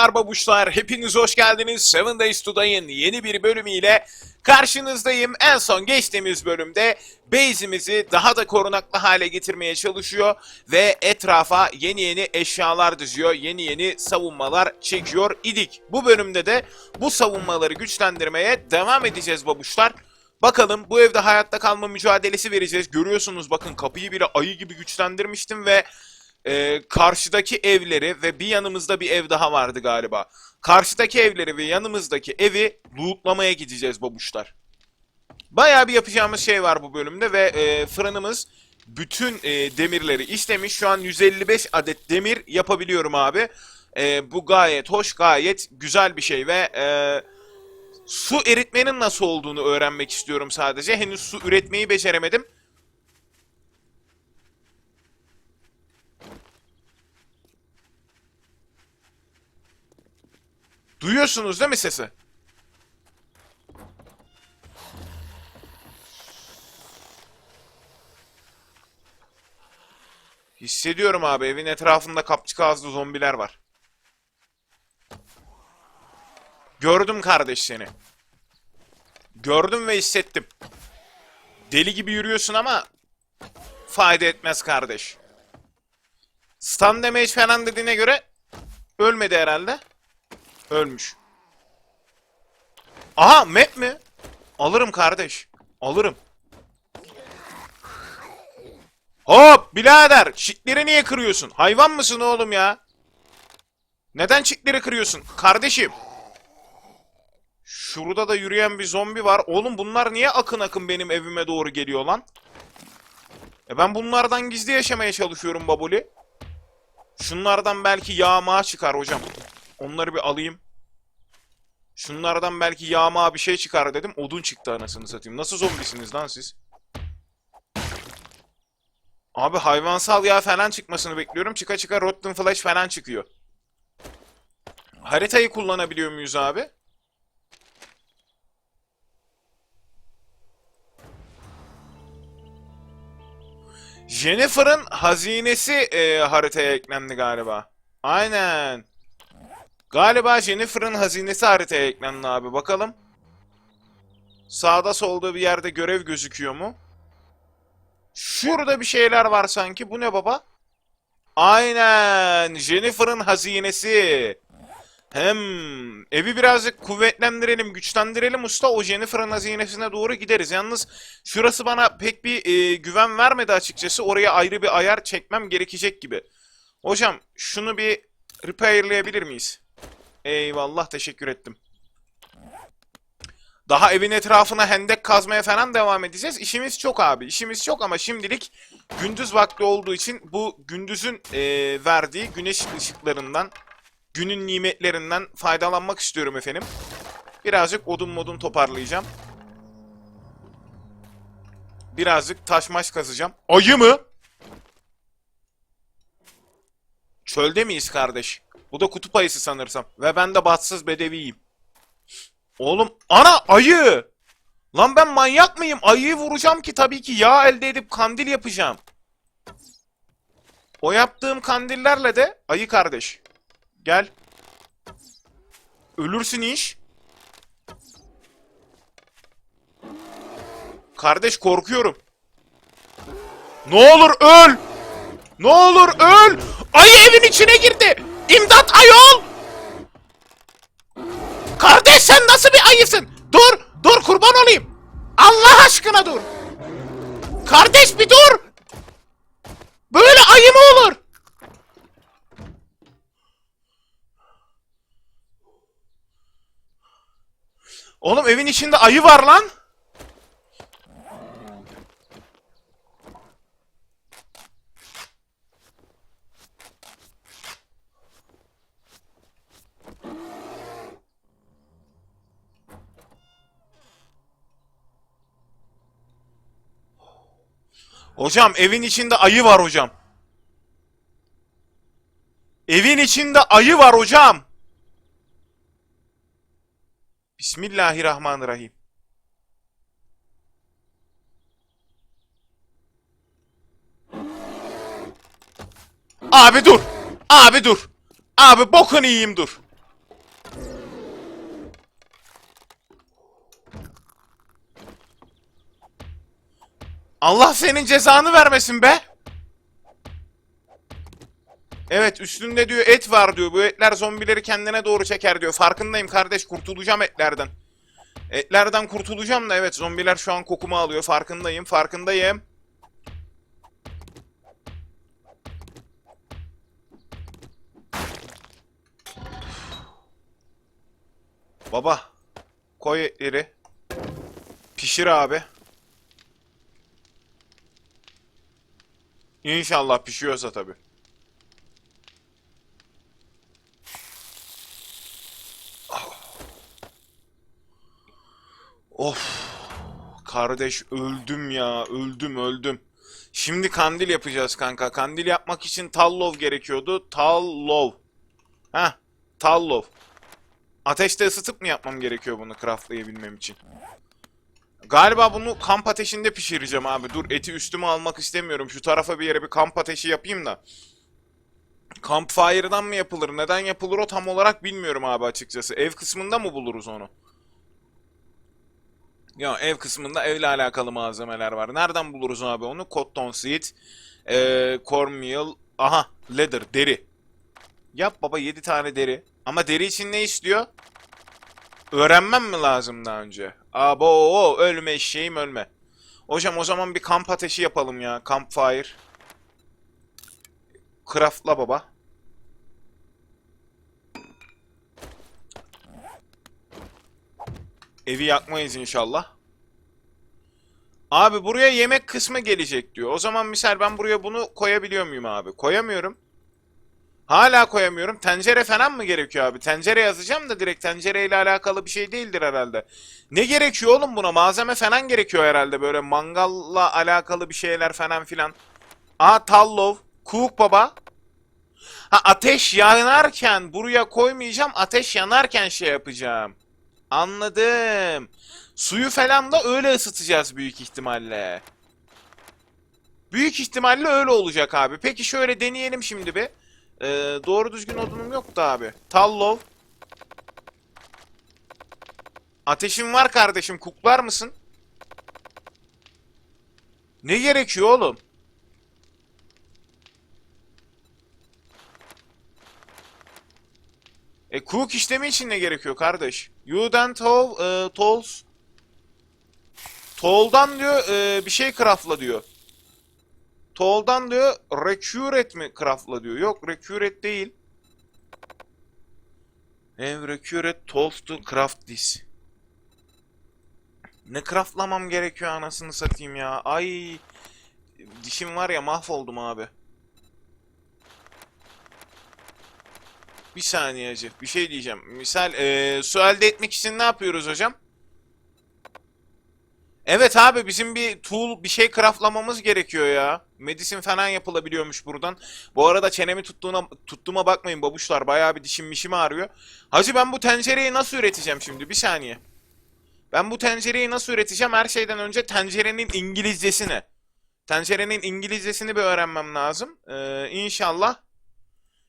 Selamlar babuşlar, hepiniz hoş geldiniz. Seven Days to Die'ın yeni bir bölümüyle karşınızdayım. En son geçtiğimiz bölümde base'imizi daha da korunaklı hale getirmeye çalışıyor ve etrafa yeni yeni eşyalar diziyor, yeni yeni savunmalar çekiyor idik. Bu bölümde de bu savunmaları güçlendirmeye devam edeceğiz babuşlar. Bakalım bu evde hayatta kalma mücadelesi vereceğiz. Görüyorsunuz bakın kapıyı bile ayı gibi güçlendirmiştim ve e, karşıdaki evleri ve bir yanımızda bir ev daha vardı galiba. Karşıdaki evleri ve yanımızdaki evi lootlamaya gideceğiz babuşlar. Bayağı bir yapacağımız şey var bu bölümde ve e, fırınımız bütün e, demirleri işlemiş. Şu an 155 adet demir yapabiliyorum abi. E, bu gayet hoş, gayet güzel bir şey ve e, su eritmenin nasıl olduğunu öğrenmek istiyorum sadece. Henüz su üretmeyi beceremedim. Duyuyorsunuz değil mi sesi? Hissediyorum abi evin etrafında kapçık ağızlı zombiler var. Gördüm kardeş seni. Gördüm ve hissettim. Deli gibi yürüyorsun ama fayda etmez kardeş. Stun damage falan dediğine göre ölmedi herhalde. Ölmüş. Aha map mi? Alırım kardeş. Alırım. Hop birader. Çitleri niye kırıyorsun? Hayvan mısın oğlum ya? Neden çitleri kırıyorsun? Kardeşim. Şurada da yürüyen bir zombi var. Oğlum bunlar niye akın akın benim evime doğru geliyor lan? E ben bunlardan gizli yaşamaya çalışıyorum babuli. Şunlardan belki yağma çıkar hocam. Onları bir alayım. Şunlardan belki yağma bir şey çıkar dedim. Odun çıktı anasını satayım. Nasıl zombisiniz lan siz? Abi hayvansal yağ falan çıkmasını bekliyorum. Çıka çıka Rotten Flesh falan çıkıyor. Haritayı kullanabiliyor muyuz abi? Jennifer'ın hazinesi e, haritaya eklendi galiba. Aynen. Galiba Jennifer'ın hazinesi haritaya eklendi abi. Bakalım. Sağda solda bir yerde görev gözüküyor mu? Şurada bir şeyler var sanki. Bu ne baba? Aynen. Jennifer'ın hazinesi. Hem evi birazcık kuvvetlendirelim, güçlendirelim usta. O Jennifer'ın hazinesine doğru gideriz. Yalnız şurası bana pek bir e, güven vermedi açıkçası. Oraya ayrı bir ayar çekmem gerekecek gibi. Hocam şunu bir repairlayabilir miyiz? Eyvallah teşekkür ettim. Daha evin etrafına hendek kazmaya falan devam edeceğiz. İşimiz çok abi. İşimiz çok ama şimdilik gündüz vakti olduğu için bu gündüzün e, verdiği güneş ışıklarından, günün nimetlerinden faydalanmak istiyorum efendim. Birazcık odun modun toparlayacağım. Birazcık taş maş kazacağım. Ayı mı? Çölde miyiz kardeş? Bu da kutup ayısı sanırsam. Ve ben de bahtsız bedeviyim. Oğlum ana ayı! Lan ben manyak mıyım? Ayıyı vuracağım ki tabii ki yağ elde edip kandil yapacağım. O yaptığım kandillerle de ayı kardeş. Gel. Ölürsün iş. Kardeş korkuyorum. Ne olur öl! Ne olur öl! Ayı evin içine girdi! İmdat ayol! Kardeş sen nasıl bir ayısın? Dur! Dur kurban olayım! Allah aşkına dur! Kardeş bir dur! Böyle ayı mı olur? Oğlum evin içinde ayı var lan! Hocam evin içinde ayı var hocam. Evin içinde ayı var hocam. Bismillahirrahmanirrahim. Abi dur. Abi dur. Abi bokunu yiyeyim dur. Allah senin cezanı vermesin be. Evet üstünde diyor et var diyor. Bu etler zombileri kendine doğru çeker diyor. Farkındayım kardeş kurtulacağım etlerden. Etlerden kurtulacağım da evet zombiler şu an kokumu alıyor. Farkındayım farkındayım. Baba koy etleri. Pişir abi. İnşallah pişiyorsa tabi. Of. Kardeş öldüm ya. Öldüm öldüm. Şimdi kandil yapacağız kanka. Kandil yapmak için tallov gerekiyordu. Tallov. Heh. Tallov. Ateşte ısıtıp mı yapmam gerekiyor bunu craftlayabilmem için? Galiba bunu kamp ateşinde pişireceğim abi. Dur eti üstüme almak istemiyorum. Şu tarafa bir yere bir kamp ateşi yapayım da. Campfire'dan mı yapılır? Neden yapılır o tam olarak bilmiyorum abi açıkçası. Ev kısmında mı buluruz onu? Ya ev kısmında evle alakalı malzemeler var. Nereden buluruz abi onu? Cotton seed, ee, cornmeal, aha leather, deri. Yap baba 7 tane deri. Ama deri için ne istiyor? Öğrenmem mi lazım daha önce? Abo ölme eşeğim ölme. Hocam o zaman bir kamp ateşi yapalım ya. Campfire. Craftla baba. Evi yakmayız inşallah. Abi buraya yemek kısmı gelecek diyor. O zaman misal ben buraya bunu koyabiliyor muyum abi? Koyamıyorum. Hala koyamıyorum. Tencere falan mı gerekiyor abi? Tencere yazacağım da direkt tencereyle alakalı bir şey değildir herhalde. Ne gerekiyor oğlum buna? Malzeme falan gerekiyor herhalde. Böyle mangalla alakalı bir şeyler falan filan. Aa tallov. Cook baba. Ha ateş yanarken buraya koymayacağım. Ateş yanarken şey yapacağım. Anladım. Suyu falan da öyle ısıtacağız büyük ihtimalle. Büyük ihtimalle öyle olacak abi. Peki şöyle deneyelim şimdi bir. Ee, doğru düzgün odunum yoktu abi. Tallov. Ateşim var kardeşim. Kuklar mısın? Ne gerekiyor oğlum? E cook işlemi için ne gerekiyor kardeş? You then toll, e, tolls. Toll'dan diyor e, bir şey craftla diyor. Toll'dan diyor recurate mi craftla diyor. Yok recurate değil. Ev recurate tools to craft this. Ne craftlamam gerekiyor anasını satayım ya. Ay dişim var ya mahvoldum abi. Bir saniye hacı. Bir şey diyeceğim. Misal eee su elde etmek için ne yapıyoruz hocam? Evet abi bizim bir tool bir şey craftlamamız gerekiyor ya. Medicine falan yapılabiliyormuş buradan. Bu arada çenemi tuttuğuna, tuttuğuma bakmayın babuşlar. Bayağı bir dişim mişim ağrıyor. Hacı ben bu tencereyi nasıl üreteceğim şimdi? Bir saniye. Ben bu tencereyi nasıl üreteceğim? Her şeyden önce tencerenin İngilizcesini. Tencerenin İngilizcesini bir öğrenmem lazım. Ee, inşallah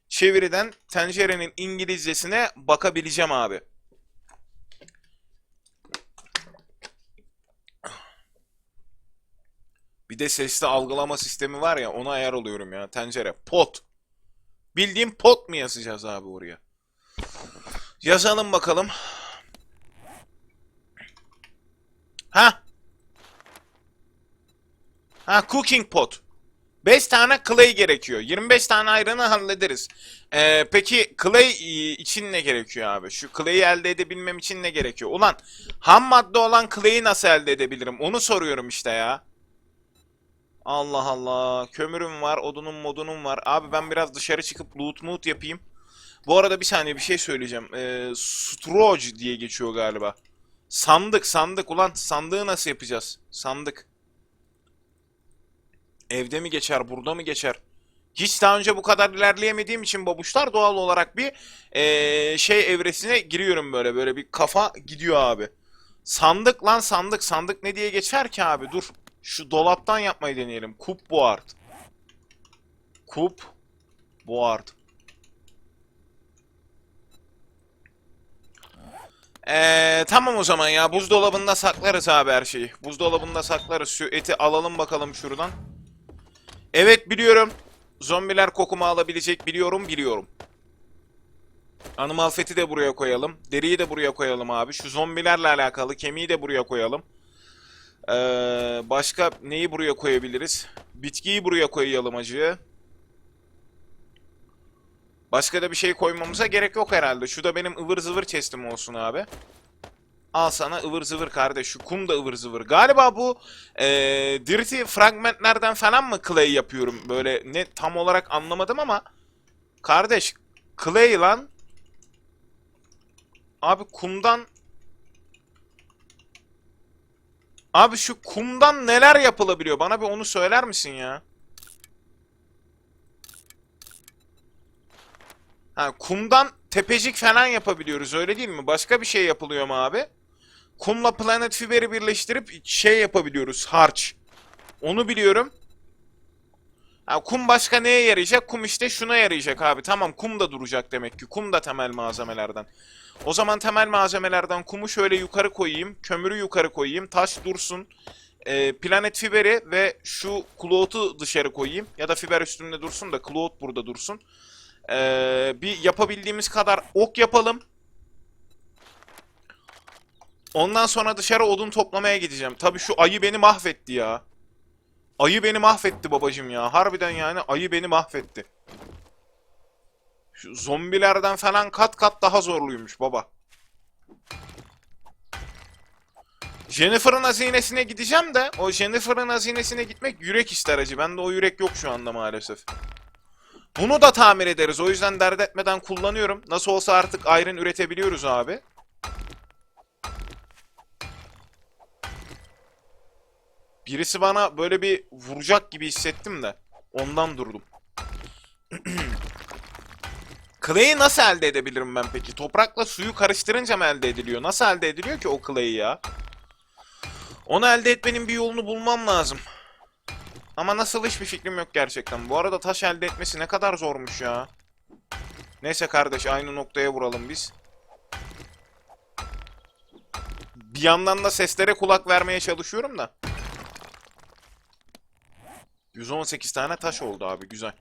çeviriden tencerenin İngilizcesine bakabileceğim abi. Bir de sesli algılama sistemi var ya ona ayar oluyorum ya. Tencere. Pot. Bildiğim pot mu yazacağız abi oraya? Yazalım bakalım. Ha. Ha cooking pot. 5 tane clay gerekiyor. 25 tane ayranı hallederiz. Ee, peki clay e, için ne gerekiyor abi? Şu clay'i elde edebilmem için ne gerekiyor? Ulan ham madde olan clay'i nasıl elde edebilirim? Onu soruyorum işte ya. Allah Allah. Kömürüm var, odunum modunum var. Abi ben biraz dışarı çıkıp loot moot yapayım. Bu arada bir saniye bir şey söyleyeceğim. Ee, Stroge diye geçiyor galiba. Sandık sandık ulan sandığı nasıl yapacağız? Sandık. Evde mi geçer, burada mı geçer? Hiç daha önce bu kadar ilerleyemediğim için babuşlar doğal olarak bir ee, şey evresine giriyorum böyle. Böyle bir kafa gidiyor abi. Sandık lan sandık. Sandık ne diye geçer ki abi? Dur. Şu dolaptan yapmayı deneyelim. Kup board. Kup board. Ee, tamam o zaman ya. Buzdolabında saklarız abi her şeyi. Buzdolabında saklarız. Şu eti alalım bakalım şuradan. Evet biliyorum. Zombiler kokumu alabilecek biliyorum biliyorum. Animal feti de buraya koyalım. Deriyi de buraya koyalım abi. Şu zombilerle alakalı kemiği de buraya koyalım. Ee, başka neyi buraya koyabiliriz? Bitkiyi buraya koyalım acı. Başka da bir şey koymamıza gerek yok herhalde. Şu da benim ıvır zıvır chest'im olsun abi. Al sana ıvır zıvır kardeş. Şu kum da ıvır zıvır. Galiba bu eee dirty fragmentlerden falan mı clay yapıyorum? Böyle ne tam olarak anlamadım ama. Kardeş clay lan. Abi kumdan Abi şu kumdan neler yapılabiliyor? Bana bir onu söyler misin ya? Ha, kumdan tepecik falan yapabiliyoruz öyle değil mi? Başka bir şey yapılıyor mu abi? Kumla Planet Fiber'i birleştirip şey yapabiliyoruz harç. Onu biliyorum. Ha, kum başka neye yarayacak? Kum işte şuna yarayacak abi. Tamam kum da duracak demek ki. Kum da temel malzemelerden. O zaman temel malzemelerden kumu şöyle yukarı koyayım. Kömürü yukarı koyayım. Taş dursun. Ee, planet fiberi ve şu cloth'u dışarı koyayım. Ya da fiber üstünde dursun da cloth burada dursun. Ee, bir yapabildiğimiz kadar ok yapalım. Ondan sonra dışarı odun toplamaya gideceğim. Tabii şu ayı beni mahvetti ya. Ayı beni mahvetti babacım ya. Harbiden yani ayı beni mahvetti. Şu zombilerden falan kat kat daha zorluymuş baba. Jennifer'ın hazinesine gideceğim de o Jennifer'ın hazinesine gitmek yürek ister acı. Bende o yürek yok şu anda maalesef. Bunu da tamir ederiz. O yüzden dert etmeden kullanıyorum. Nasıl olsa artık iron üretebiliyoruz abi. Birisi bana böyle bir vuracak gibi hissettim de. Ondan durdum. Clay'i nasıl elde edebilirim ben peki? Toprakla suyu karıştırınca mı elde ediliyor? Nasıl elde ediliyor ki o Clay'i ya? Onu elde etmenin bir yolunu bulmam lazım. Ama nasıl hiçbir fikrim yok gerçekten. Bu arada taş elde etmesi ne kadar zormuş ya. Neyse kardeş aynı noktaya vuralım biz. Bir yandan da seslere kulak vermeye çalışıyorum da. 118 tane taş oldu abi güzel.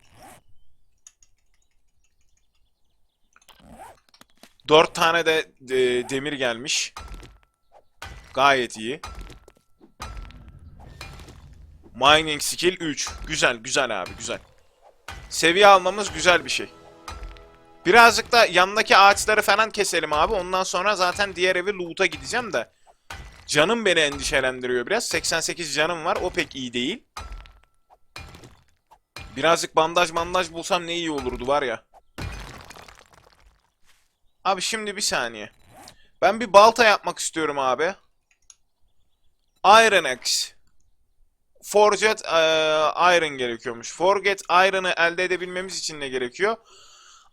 4 tane de e, demir gelmiş. Gayet iyi. Mining skill 3. Güzel güzel abi güzel. Seviye almamız güzel bir şey. Birazcık da yandaki ağaçları falan keselim abi. Ondan sonra zaten diğer evi loot'a gideceğim de. Canım beni endişelendiriyor biraz. 88 canım var. O pek iyi değil. Birazcık bandaj bandaj bulsam ne iyi olurdu var ya. Abi şimdi bir saniye. Ben bir balta yapmak istiyorum abi. Iron Axe. Forget eee, Iron gerekiyormuş. Forget Iron'ı elde edebilmemiz için ne gerekiyor?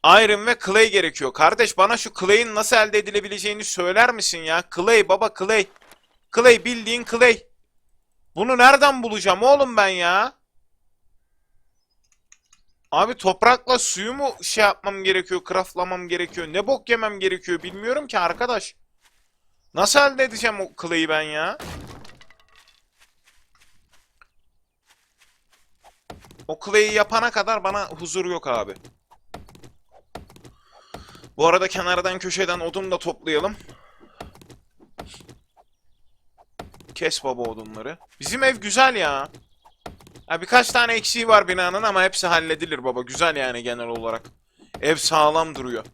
Iron ve Clay gerekiyor. Kardeş bana şu Clay'in nasıl elde edilebileceğini söyler misin ya? Clay baba Clay. Clay bildiğin Clay. Bunu nereden bulacağım oğlum ben ya? Abi toprakla suyu mu şey yapmam gerekiyor, craftlamam gerekiyor? Ne bok yemem gerekiyor bilmiyorum ki arkadaş. Nasıl elde edeceğim o Clay'i ben ya? O Clay'i yapana kadar bana huzur yok abi. Bu arada kenardan köşeden odun da toplayalım. Kes baba odunları. Bizim ev güzel ya. Ha, birkaç tane eksiği var binanın ama hepsi halledilir baba. Güzel yani genel olarak. Ev sağlam duruyor.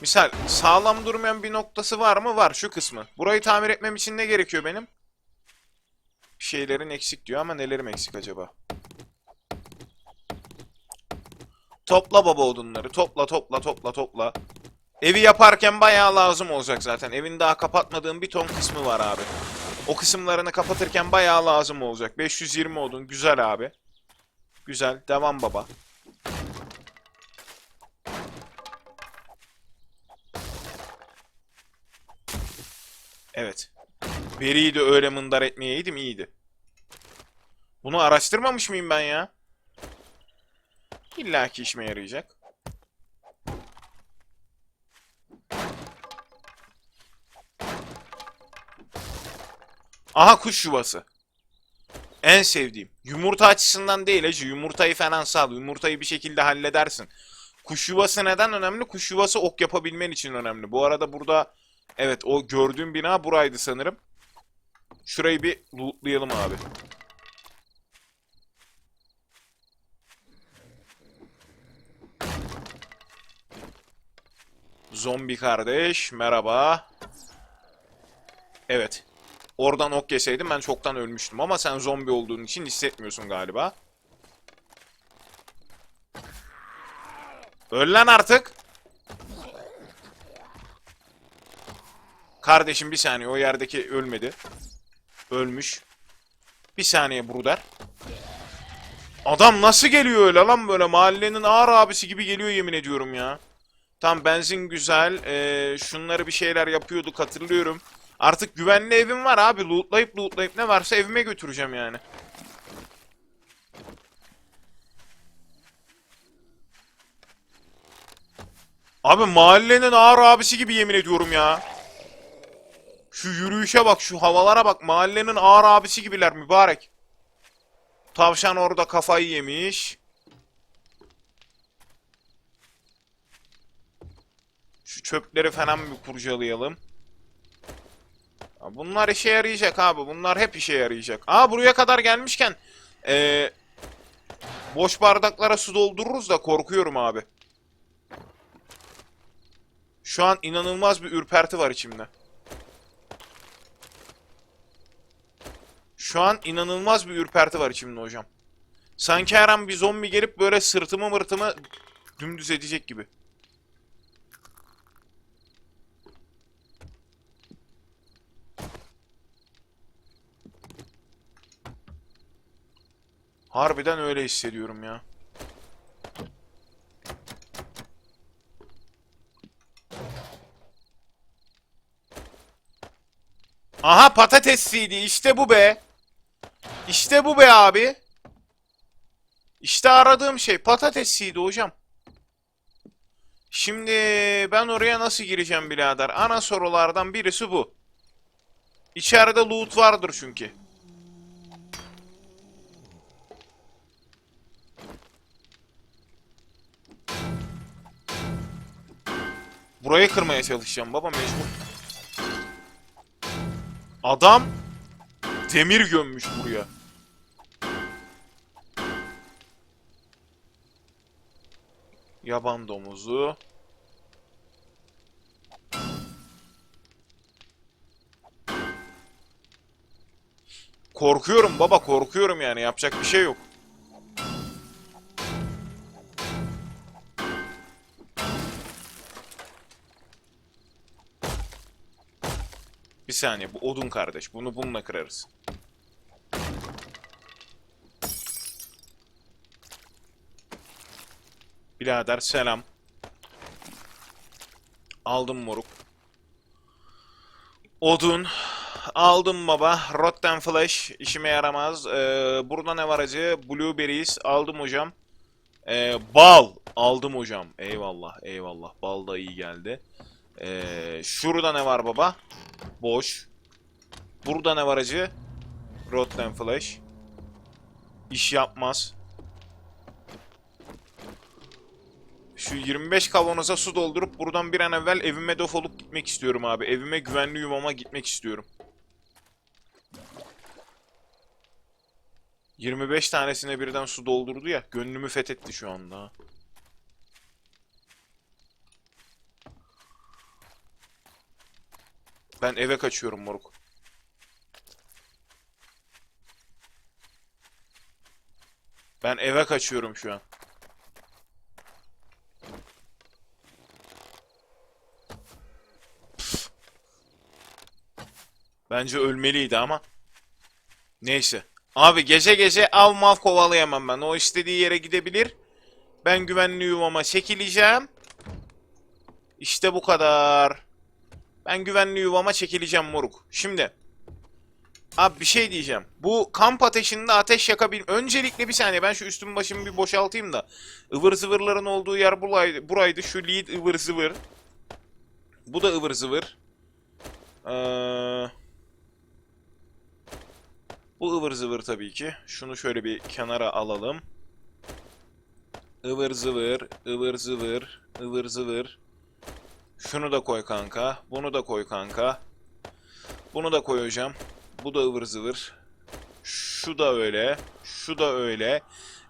Misal sağlam durmayan bir noktası var mı? Var şu kısmı. Burayı tamir etmem için ne gerekiyor benim? Şeylerin eksik diyor ama nelerim eksik acaba? Topla baba odunları. Topla topla topla topla. Evi yaparken bayağı lazım olacak zaten. Evin daha kapatmadığım bir ton kısmı var abi. O kısımlarını kapatırken bayağı lazım olacak. 520 odun. Güzel abi. Güzel. Devam baba. Evet. Beri'yi de öyle mındar etmeyeydim iyiydi. Bunu araştırmamış mıyım ben ya? İlla ki işime yarayacak. Aha kuş yuvası. En sevdiğim. Yumurta açısından değil hacı. Yumurtayı falan sal. Yumurtayı bir şekilde halledersin. Kuş yuvası neden önemli? Kuş yuvası ok yapabilmen için önemli. Bu arada burada evet o gördüğüm bina buraydı sanırım. Şurayı bir lootlayalım abi. Zombi kardeş merhaba. Evet. Oradan ok yeseydim ben çoktan ölmüştüm ama sen zombi olduğun için hissetmiyorsun galiba. Öl lan artık. Kardeşim bir saniye o yerdeki ölmedi. Ölmüş. Bir saniye bruder. Adam nasıl geliyor öyle lan böyle mahallenin ağır abisi gibi geliyor yemin ediyorum ya. Tam benzin güzel. Ee, şunları bir şeyler yapıyorduk hatırlıyorum. Artık güvenli evim var abi. Lootlayıp lootlayıp ne varsa evime götüreceğim yani. Abi mahallenin ağır abisi gibi yemin ediyorum ya. Şu yürüyüşe bak, şu havalara bak. Mahallenin ağır abisi gibiler mübarek. Tavşan orada kafayı yemiş. Şu çöpleri falan bir kurcalayalım. Bunlar işe yarayacak abi. Bunlar hep işe yarayacak. Aa buraya kadar gelmişken ee, boş bardaklara su doldururuz da korkuyorum abi. Şu an inanılmaz bir ürperti var içimde. Şu an inanılmaz bir ürperti var içimde hocam. Sanki her an bir zombi gelip böyle sırtımı mırtımı dümdüz edecek gibi. Harbiden öyle hissediyorum ya. Aha patatesiydi. İşte bu be. İşte bu be abi. İşte aradığım şey patatesiydi hocam. Şimdi ben oraya nasıl gireceğim birader? Ana sorulardan birisi bu. İçeride loot vardır çünkü. Burayı kırmaya çalışacağım baba mecbur. Adam demir gömmüş buraya. Yaban domuzu. Korkuyorum baba korkuyorum yani yapacak bir şey yok. Bir saniye bu odun kardeş. Bunu bununla kırarız. Birader selam. Aldım moruk. Odun. Aldım baba. Rotten Flash işime yaramaz. Ee, burada ne var acı? Blueberries aldım hocam. Ee, bal aldım hocam. Eyvallah eyvallah. Bal da iyi geldi. Ee, şurada ne var baba? Boş. Burada ne var acı? Rotten Flash. İş yapmaz. Şu 25 kavanoza su doldurup buradan bir an evvel evime defolup gitmek istiyorum abi. Evime güvenli yuvama gitmek istiyorum. 25 tanesine birden su doldurdu ya. Gönlümü fethetti şu anda. Ben eve kaçıyorum moruk. Ben eve kaçıyorum şu an. Bence ölmeliydi ama. Neyse. Abi gece gece av mav kovalayamam ben. O istediği yere gidebilir. Ben güvenli yuvama çekileceğim. İşte bu kadar. Ben güvenli yuvama çekileceğim moruk. Şimdi. Abi bir şey diyeceğim. Bu kamp ateşinde ateş yakabil... Öncelikle bir saniye ben şu üstümü başımı bir boşaltayım da. ıvır zıvırların olduğu yer buraydı. buraydı. Şu lead ıvır zıvır. Bu da ıvır zıvır. Ee... Bu ıvır zıvır tabii ki. Şunu şöyle bir kenara alalım. Ivır zıvır, ıvır zıvır, ıvır zıvır. Şunu da koy kanka. Bunu da koy kanka. Bunu da koy hocam. Bu da ıvır zıvır. Şu da öyle. Şu da öyle.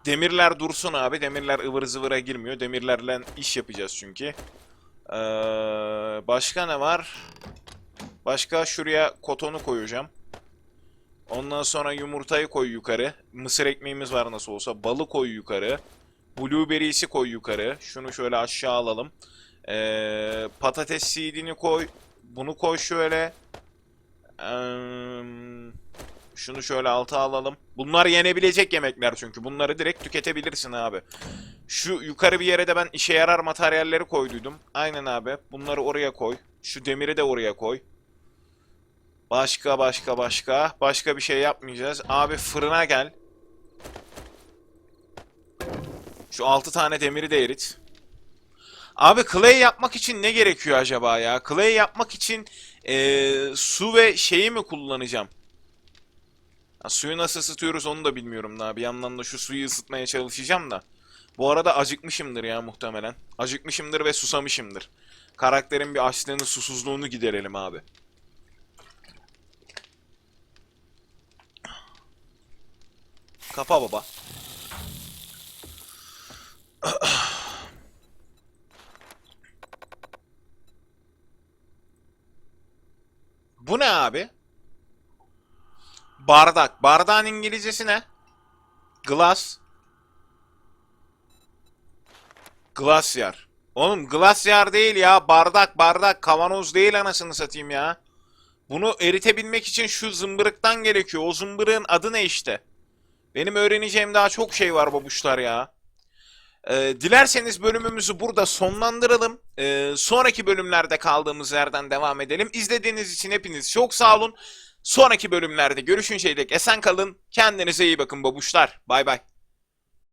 Demirler dursun abi. Demirler ıvır zıvıra girmiyor. Demirlerle iş yapacağız çünkü. Ee, başka ne var? Başka şuraya kotonu koyacağım. Ondan sonra yumurtayı koy yukarı. Mısır ekmeğimiz var nasıl olsa. Balı koy yukarı. Blueberry'si koy yukarı. Şunu şöyle aşağı alalım. Ee, patates seedini koy. Bunu koy şöyle. Eee, şunu şöyle alta alalım. Bunlar yenebilecek yemekler çünkü. Bunları direkt tüketebilirsin abi. Şu yukarı bir yere de ben işe yarar materyalleri koyduydum. Aynen abi. Bunları oraya koy. Şu demiri de oraya koy. Başka başka başka. Başka bir şey yapmayacağız. Abi fırına gel. Şu 6 tane demiri de erit. Abi clay yapmak için ne gerekiyor acaba ya? Clay yapmak için eee, su ve şeyi mi kullanacağım? Ha, suyu nasıl ısıtıyoruz onu da bilmiyorum daha. Bir yandan da şu suyu ısıtmaya çalışacağım da. Bu arada acıkmışımdır ya muhtemelen. Acıkmışımdır ve susamışımdır. Karakterin bir açlığını, susuzluğunu giderelim abi. Kapa baba. Bu ne abi? Bardak. Bardağın İngilizcesi ne? Glass. Glasyar. Oğlum glasyar değil ya. Bardak bardak. Kavanoz değil anasını satayım ya. Bunu eritebilmek için şu zımbırıktan gerekiyor. O zımbırığın adı ne işte? Benim öğreneceğim daha çok şey var babuşlar ya. Ee, dilerseniz bölümümüzü burada sonlandıralım. Ee, sonraki bölümlerde kaldığımız yerden devam edelim. İzlediğiniz için hepiniz çok sağ olun. Sonraki bölümlerde görüşünceye dek esen kalın. Kendinize iyi bakın babuşlar. Bay bay.